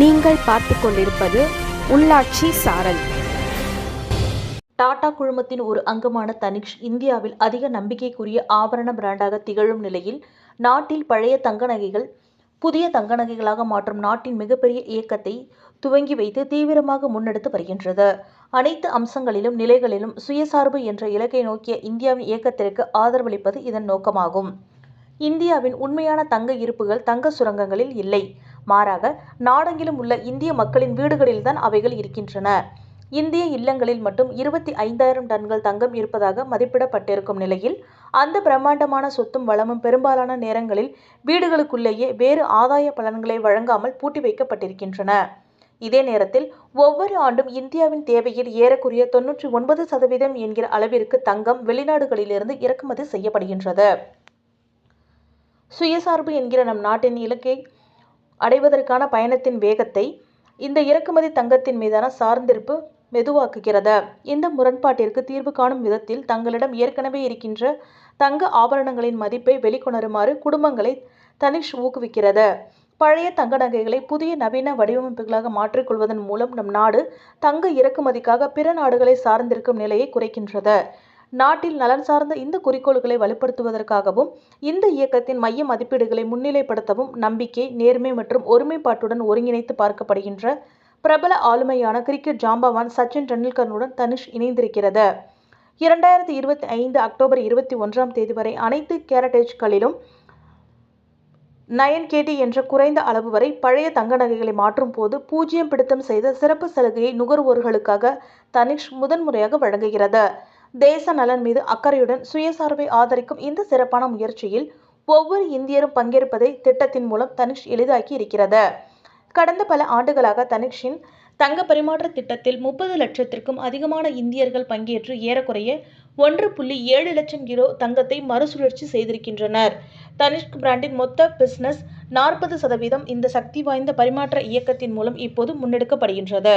நீங்கள் பார்த்து கொண்டிருப்பது உள்ளாட்சி சாரல். டாடா குழுமத்தின் ஒரு அங்கமான தனிஷ் இந்தியாவில் அதிக நம்பிக்கைக்குரிய ஆபரண பிராண்டாக திகழும் நிலையில் நாட்டில் பழைய தங்க நகைகள் புதிய தங்க நகைகளாக மாற்றும் நாட்டின் மிகப்பெரிய இயக்கத்தை துவங்கி வைத்து தீவிரமாக முன்னெடுத்து வருகின்றது. அனைத்து அம்சங்களிலும் நிலைகளிலும் சுயசார்பு என்ற இலக்கை நோக்கிய இந்தியாவின் இயக்கத்திற்கு ஆதரவளிப்பது இதன் நோக்கமாகும். இந்தியாவின் உண்மையான தங்க இருப்புகள் தங்க சுரங்கங்களில் இல்லை. மாறாக நாடெங்கிலும் உள்ள இந்திய மக்களின் வீடுகளில்தான் அவைகள் இருக்கின்றன. இந்திய இல்லங்களில் மட்டும் இருபத்தி ஐந்தாயிரம் டன்கள் தங்கம் இருப்பதாக மதிப்பிடப்பட்டிருக்கும் நிலையில் அந்த பிரம்மாண்டமான சொத்தும் வளமும் பெரும்பாலான நேரங்களில் வீடுகளுக்குள்ளேயே வேறு ஆதாய பலன்களை வழங்காமல் பூட்டி வைக்கப்பட்டிருக்கின்றன. இதே நேரத்தில் ஒவ்வொரு ஆண்டும் இந்தியாவின் தேவையில் ஏறக்குறைய தொன்னூற்றி ஒன்பது சதவீதம் என்கிற அளவிற்கு தங்கம் வெளிநாடுகளிலிருந்து இறக்குமதி செய்யப்படுகின்றது. சுயசார்பு என்கிற நம் நாட்டின் இலக்கை அடைவதற்கான பயணத்தின் வேகத்தை இந்த இறக்குமதி தங்கத்தின் மீதான சார்ந்திருப்பு மெதுவாக்குகிறது. இந்த முரண்பாட்டிற்கு தீர்வு காணும் விதத்தில் தங்களிடம் ஏற்கனவே இருக்கின்ற தங்க ஆபரணங்களின் மதிப்பை வெளிக்கொணருமாறு குடும்பங்களை தனிஷ் ஊக்குவிக்கிறது. பழைய தங்க நகைகளை புதிய நவீன வடிவமைப்புகளாக மாற்றிக்கொள்வதன் மூலம் நம் நாடு தங்க இறக்குமதிக்காக பிற நாடுகளை சார்ந்திருக்கும் நிலையை குறைக்கின்றது. நாட்டில் நலன் சார்ந்த இந்த குறிக்கோள்களை வலுப்படுத்துவதற்காகவும் இந்த இயக்கத்தின் மைய மதிப்பீடுகளை முன்னிலைப்படுத்தவும் நம்பிக்கை நேர்மை மற்றும் ஒருமைப்பாட்டுடன் ஒருங்கிணைத்து பார்க்கப்படுகின்ற பிரபல ஆளுமையான கிரிக்கெட் ஜாம்பவான் சச்சின் டெண்டுல்கருடன் தனுஷ் இணைந்திருக்கிறது. இரண்டாயிரத்தி இருபத்தி ஐந்து அக்டோபர் இருபத்தி ஒன்றாம் தேதி வரை அனைத்து கேரட்டேஜ்களிலும் நயன் கேடி என்ற குறைந்த அளவு வரை பழைய தங்க நகைகளை மாற்றும் போது பூஜ்ஜியம் பிடித்தம் செய்த சிறப்பு சலுகையை நுகர்வோர்களுக்காக தனிஷ் முதன்முறையாக வழங்குகிறது. தேச நலன் மீது அக்கறையுடன் சுயசார்பை ஆதரிக்கும் இந்த சிறப்பான முயற்சியில் ஒவ்வொரு இந்தியரும் பங்கேற்பதை திட்டத்தின் மூலம் தனிஷ் எளிதாக்கி இருக்கிறது. கடந்த பல ஆண்டுகளாக தனிஷின் தங்க பரிமாற்ற திட்டத்தில் முப்பது லட்சத்திற்கும் அதிகமான இந்தியர்கள் பங்கேற்று ஏறக்குறைய ஒன்று புள்ளி ஏழு லட்சம் கிலோ தங்கத்தை மறுசுழற்சி செய்திருக்கின்றனர். தனிஷ்க் பிராண்டின் மொத்த பிசினஸ் நாற்பது சதவீதம் இந்த சக்தி வாய்ந்த பரிமாற்ற இயக்கத்தின் மூலம் இப்போது முன்னெடுக்கப்படுகின்றது.